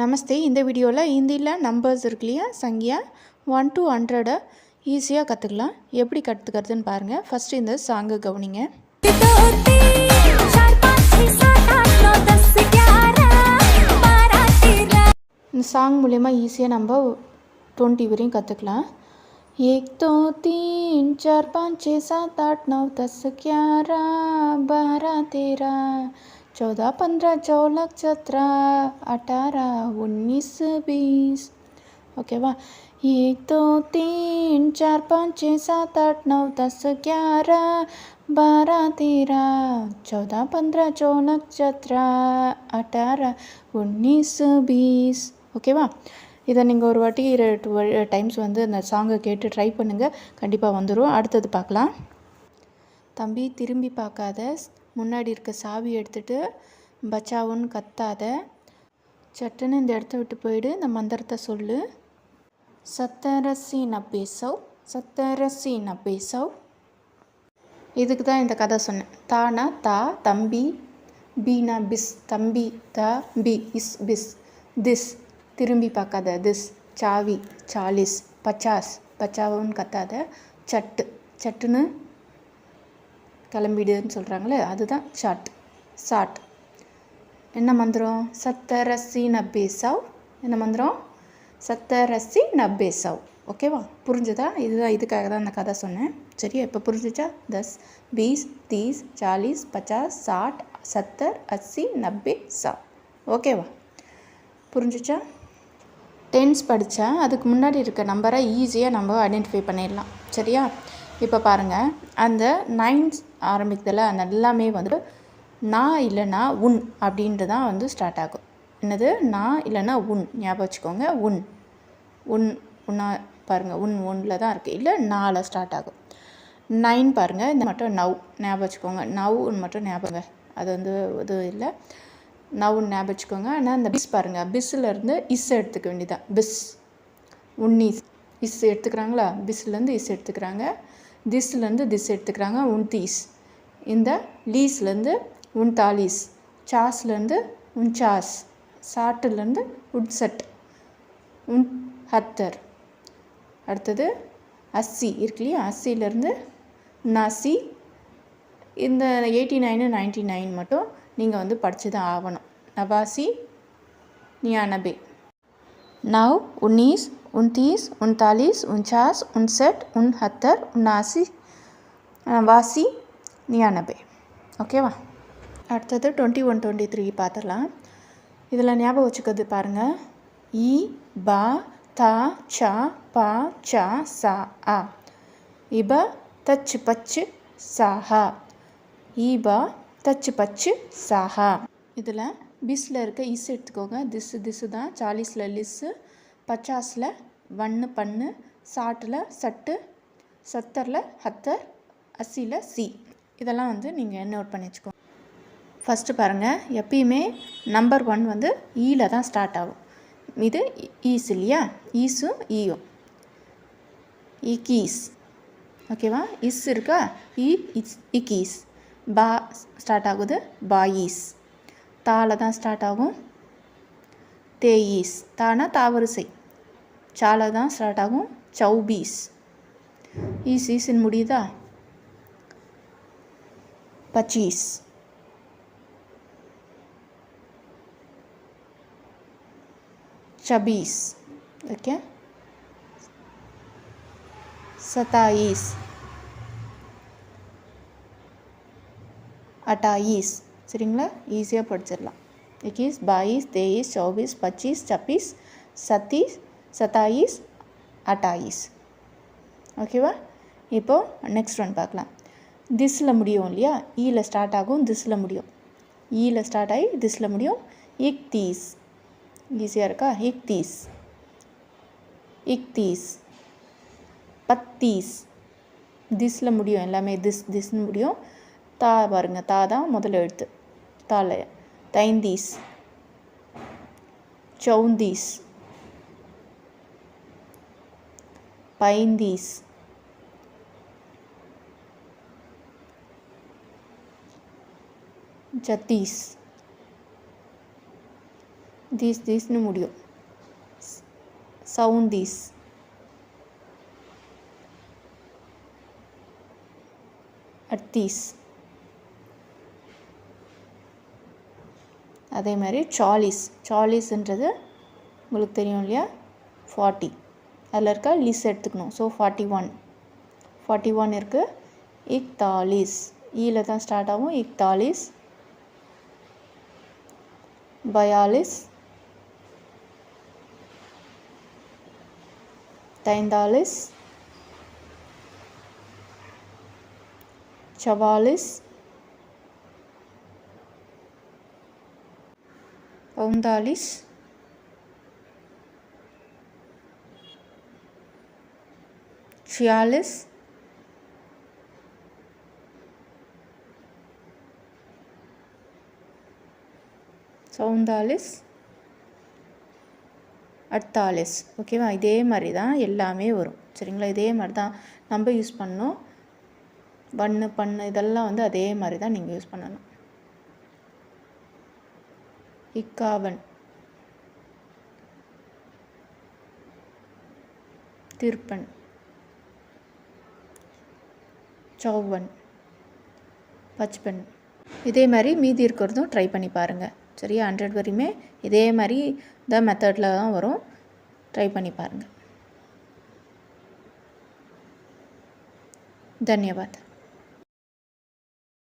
நமஸ்தே இந்த வீடியோவில் ஹிந்தியில் நம்பர்ஸ் இருக்கு இல்லையா? சங்கியா ஒன் டூ ஹண்ட்ரடை ஈஸியாக கற்றுக்கலாம் எப்படி கற்றுக்கிறதுன்னு பாருங்கள் ஃபஸ்ட்டு இந்த சாங்கை கவனிங்க. இந்த சாங் மூலயமா ஈஸியாக நம்ம டுவெண்ட்டி வரையும் கற்றுக்கலாம் एक दो तीन चार पाँच छः सात आठ नौ दस ग्यारह बारह तेरह चौदह पंद्रह सोलह सत्रह अठारह उन्नीस बीस ஓகேவா एक दो तीन चार पाँच छः सात आठ नौ दस ग्यारह बारह तेरह चौदह पंद्रह सोलह सत्रह अठारह उन्नीस बीस ஓகேவா இதை நீங்கள் ஒரு வாட்டி டூ டைம்ஸ் வந்து அந்த சாங்கை கேட்டு ட்ரை பண்ணுங்கள் கண்டிப்பாக வந்துடும் அடுத்தது பார்க்கலாம் தம்பி திரும்பி பார்க்காத முன்னாடி இருக்க சாவி எடுத்துட்டு பச்சாவுன்னு கத்தாத. சட்டுன்னு இந்த இடத்த விட்டு போயிடு. இந்த மந்திரத்தை சொல்லு. சத்தரசி நப்பே சௌ சத்தரசி நப்பே இதுக்கு தான் இந்த கதை சொன்னேன். தானா தா தம்பி பீனா பிஸ் தம்பி த பி இஸ் பிஸ் திஸ். திரும்பி பார்க்காத திஸ். சாவி சாலிஸ் பச்சாஸ் பச்சாவுன்னு கத்தாத. சட்டு சட்டுன்னு கிளம்பிடுன்னு சொல்கிறாங்களே அதுதான் ஷாட் சாட். என்ன மந்திரம்? சத்தரசி நப்பே சவ் என்ன மந்திரம்? சத்தரசி நப்பே சவ் ஓகேவா? புரிஞ்சுதா? இதுதான் இதுக்காக தான் அந்த கதை சொன்னேன். சரியா? இப்போ புரிஞ்சுச்சா? தஸ் பீஸ் தீஸ் சாலீஸ் பச்சாஸ் சாட் சத்தர் அஸ்ஸி நப்பே சவ் ஓகேவா? புரிஞ்சுச்சா? டென்ஸ் படித்தா அதுக்கு முன்னாடி இருக்க நம்பரை ஈஸியாக நம்ம ஐடென்டிஃபை பண்ணிடலாம். சரியா? இப்போ பாருங்கள் அந்த நைன்ஸ் ஆரம்பிக்கிறதுல அந்த எல்லாமே வந்து நான் இல்லைனா உன் அப்படின்ட்டு தான் வந்து ஸ்டார்ட் ஆகும். என்னது? நான் இல்லைனா உன் ஞாபகம் வச்சுக்கோங்க. உன் உன் உன்னா பாருங்கள் உன் ஒன்றில் தான் இருக்குது இல்லை நால ஸ்டார்ட் ஆகும். நைன் பாருங்கள் இந்த மட்டும் நவ் ஞாபகம் வச்சுக்கோங்க. நவ் மட்டும் ஞாபகங்க அது வந்து இது இல்லை. நவ்னு ஞாபகம் வச்சுக்கோங்க. ஆனால் இந்த பிஸ் பாருங்கள் பிஸ்ஸில் இஸ் எடுத்துக்க வேண்டியதான் பிஸ் உன்னீஸ் இஸ் எடுத்துக்கிறாங்களா? பிஸ்லேருந்து இஸ் எடுத்துக்கிறாங்க. திஸ்லேருந்து திஸ் எடுத்துக்கிறாங்க உன்தீஸ் இந்த லீஸ்லேருந்து உன்தாலீஸ் சாஸ்லேருந்து உன் சாஸ். சாட்டுலேருந்து உட்சட் உன் ஹத்தர். அடுத்தது அஸ்ஸி. இருக்கு இல்லையா? அஸ்ஸிலேருந்து நாசி இந்த எயிட்டி நைனு நைன்ட்டி நைன் மட்டும் நீங்கள் வந்து படித்து தான் ஆகணும். நவாசி நியானபே. நவ் உன்னீஸ் உன்தீஸ் உன்தாலீஸ் உன்சாஸ் உன்செட் உன்ஹத்தர் உன்னாசி வாசி நியானபே ஓகேவா அடுத்தது டுவெண்ட்டி ஒன் டுவெண்ட்டி த்ரீ பார்த்துடலாம். இதில் ஞாபகம் வச்சுக்கிறது பாருங்கள் இ பா தா சா பா சா சா ஆ. இப தச்சு பச்சு சாஹா ஈபா தச்சு பச்சு சாஹா இதில் பிஸில் இருக்க இஸ் எடுத்துக்கோங்க. திசு திஸ்ஸு தான். சாலிஸில் லிஸ்ஸு. பச்சாஸில் வண்ணு பண்ணு. சாட்டில் சட்டு. சத்தரில் ஹத்தர். அசியில் சி. இதெல்லாம் வந்து நீங்கள் நோட் பண்ணி வச்சுக்கோங்க ஃபஸ்ட்டு பாருங்கள் எப்பயுமே நம்பர் ஒன் வந்து ஈயில் தான் ஸ்டார்ட் ஆகும். இது ஈஸ் இல்லையா? ஈஸும் ஈயும். இக்கீஸ் ஓகேவா? இஸ் இருக்கா? இ இஸ் இக்கீஸ் பா ஸ்டார்ட் ஆகுது. பாயீஸ் தால தான் ஸ்டார்ட் ஆகும் தேயீஸ் தானா தாவரிசை சால தான் ஸ்டார்ட் ஆகும் சௌபீஸ் ஈஸ் ஈஸின் முடியுதா பச்சீஸ் छब्बीस ठीक है सताईस अट्ठाईस சரிங்களா? ஈஸியாக படிச்சிடலாம். இக்கீஸ் பாயிஸ் தேயிஸ் சௌபீஸ் பச்சீஸ் சப்பீஸ் சத்தீஸ் சத்தாயிஸ் அட்டாயிஸ். ஓகேவா? இப்போது நெக்ஸ்ட் ஒன் பார்க்கலாம். திஸில் முடியும் இல்லையா? ஈயில் ஸ்டார்ட் ஆகும் திஸில் முடியும். ஈயில் ஸ்டார்ட் ஆகி திஸில் முடியும். இக் தீஸ் ஈஸியாக இருக்கா? இக் தீஸ் இக் தீஸ் பத்தீஸ் திஸில் முடியும் எல்லாமே திஸ் திஸ்னு முடியும். தா பாருங்கள் தா தான் முதல் எழுத்து. தால தைந்தீஸ் சௌந்தீஸ் பைந்தீஸ் ஜத்தீஸ் தீஸ் தீஸ்னு முடியும் சவுண்ட் தீஸ் அதே மாதிரி சாலிஸ் சாலிஸ்ன்றது உங்களுக்கு தெரியும் இல்லையா? ஃபார்ட்டி அதில் இருக்க லிஸ் எடுத்துக்கணும். So forty one forty one இருக்குது இக்தாலிஸ் ஈல தான் ஸ்டார்ட் ஆகும். இக்தாலிஸ் பயாலிஸ் தைந்தாலிஸ் சவாலிஸ் उनतालीस छियालीस चौंतालीस அட்தாலிஸ் ஓகேவா இதே மாதிரி தான் எல்லாமே வரும் சரிங்களா இதே மாதிரி தான் நம்ம யூஸ் பண்ணணும் பண்ணு பண்ணு இதெல்லாம் வந்து அதே மாதிரி தான் நீங்கள் யூஸ் பண்ணணும் இக்காவன் திருப்பன் சௌவன் பச்பன் இதே மாதிரி மீதி இருக்கிறதும் ட்ரை பண்ணி பாருங்கள் சரியா ஹண்ட்ரட் வரையுமே இதே மாதிரி இந்த மெத்தடில் தான் வரும் ட்ரை பண்ணி பாருங்கள் धन्यवाद